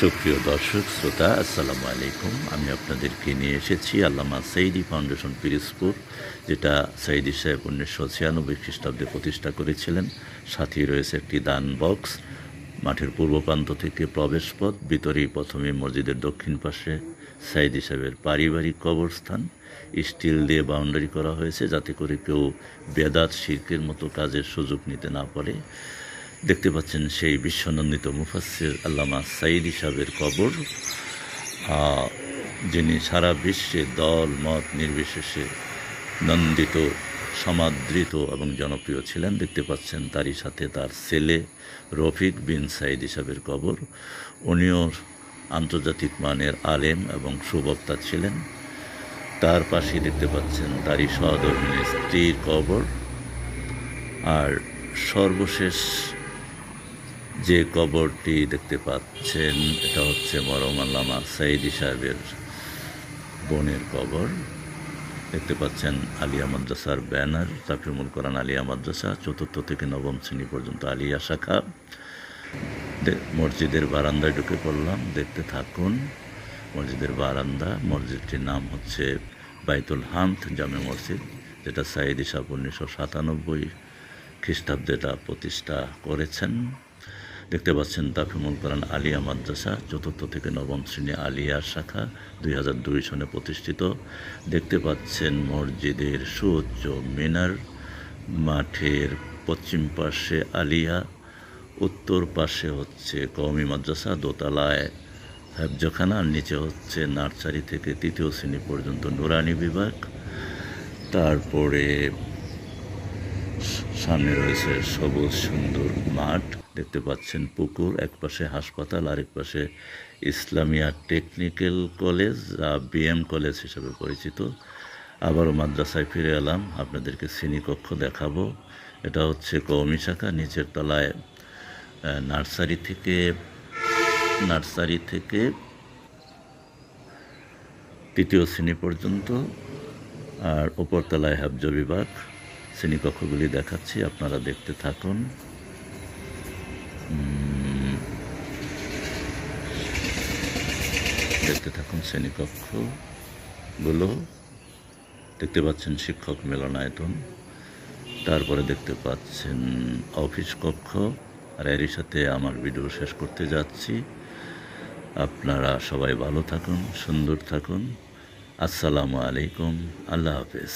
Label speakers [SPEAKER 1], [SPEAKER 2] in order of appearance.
[SPEAKER 1] সুপ্রিয় দর্শক, শ্রোতা, আসসালামু আলাইকুম। আমি আপনাদেরকে নিয়ে এসেছি আল্লামা সাইদি ফাউন্ডেশন পিরিজপুর, যেটা সাইদি সাহেব উনিশশো ছিয়ানব্বই খ্রিস্টাব্দে প্রতিষ্ঠা করেছিলেন। সাথেই রয়েছে একটি দান বক্স, মাঠের পূর্ব প্রান্ত থেকে প্রবেশপথ, ভিতরেই প্রথমে মসজিদের দক্ষিণ পাশে সাইদি সাহেবের পারিবারিক কবরস্থান। স্টিল দিয়ে বাউন্ডারি করা হয়েছে যাতে করে কেউ বেদাত শিল্পের মতো কাজের সুযোগ নিতে না পারে। দেখতে পাচ্ছেন সেই বিশ্বনন্দিত মুফাসির আল্লামা সাইদি সাহেবের কবর যিনি সারা বিশ্বে দল, মত নির্বিশেষে নন্দিত, সমাদৃত এবং জনপ্রিয় ছিলেন। দেখতে পাচ্ছেন তারই সাথে তার ছেলে রফিক বিন সাইদ সাহেবের কবর। উনিও আন্তর্জাতিক মানের আলেম এবং সুবক্তা ছিলেন। তার পাশেই দেখতে পাচ্ছেন তারই সহধর্মিনী স্ত্রীর কবর। আর সর্বশেষ যে কবরটি দেখতে পাচ্ছেন, এটা হচ্ছে মরম আল্লামা সাইদি সাহেবের বোনের কবর। দেখতে পাচ্ছেন আলিয়া মাদ্রাসার ব্যানার তাফিমুল কোরআন আলিয়া মাদ্রাসা, চতুর্থ থেকে নবম শ্রেণি পর্যন্ত আলিয়া শাখা। মসজিদের বারান্দায় ঢুকে পড়লাম, দেখতে থাকুন, মসজিদের বারান্দা, মসজিদটির নাম হচ্ছে বাইতুল হামদ জামে মসজিদ, যেটা সাইদ ইসাব উনিশশো সাতানব্বই খ্রিস্টাব্দে এটা প্রতিষ্ঠা করেছেন। দেখতে পাচ্ছেন তাফিমুল কোরআন আলিয়া মাদ্রাসা, চতুর্থ থেকে নবম শ্রেণি আলিয়া শাখা, দুই হাজার দুই সনে প্রতিষ্ঠিত। দেখতে পাচ্ছেন মসজিদের সুউচ্চ মিনার, মাঠের পশ্চিম পাশে আলিয়া, উত্তর পাশে হচ্ছে কওমি মাদ্রাসা, দোতলায় আর নিচে হচ্ছে নার্সারি থেকে তৃতীয় শ্রেণি পর্যন্ত নুরানি বিভাগ। তারপরে সামনে রয়েছে সবুজ সুন্দর মাঠ। দেখতে পাচ্ছেন পুকুর, এক পাশে হাসপাতাল, আরেক পাশে ইসলামিয়া টেকনিক্যাল কলেজ, যা বিএম কলেজ হিসেবে পরিচিত। আবারও মাদ্রাসায় ফিরে এলাম, আপনাদেরকে শ্রেণীকক্ষ দেখাবো। এটা হচ্ছে কৌমি শাখা, নিচের তলায় নার্সারি থেকে নার্সারি থেকে তৃতীয় শ্রেণি পর্যন্ত, আর উপরতলায় হাবজ বিভাগ। শ্রেণীকক্ষগুলি দেখাচ্ছি, আপনারা দেখতে থাকুন। দেখতে থাকুন শ্রেণীকক্ষগুলো দেখতে পাচ্ছেন শিক্ষক মিলনায়তন। তারপরে দেখতে পাচ্ছেন অফিস কক্ষ। আর এরই সাথে আমার ভিডিও শেষ করতে যাচ্ছি। আপনারা সবাই ভালো থাকুন, সুন্দর থাকুন। আসসালামু আলাইকুম, আল্লাহ হাফেজ।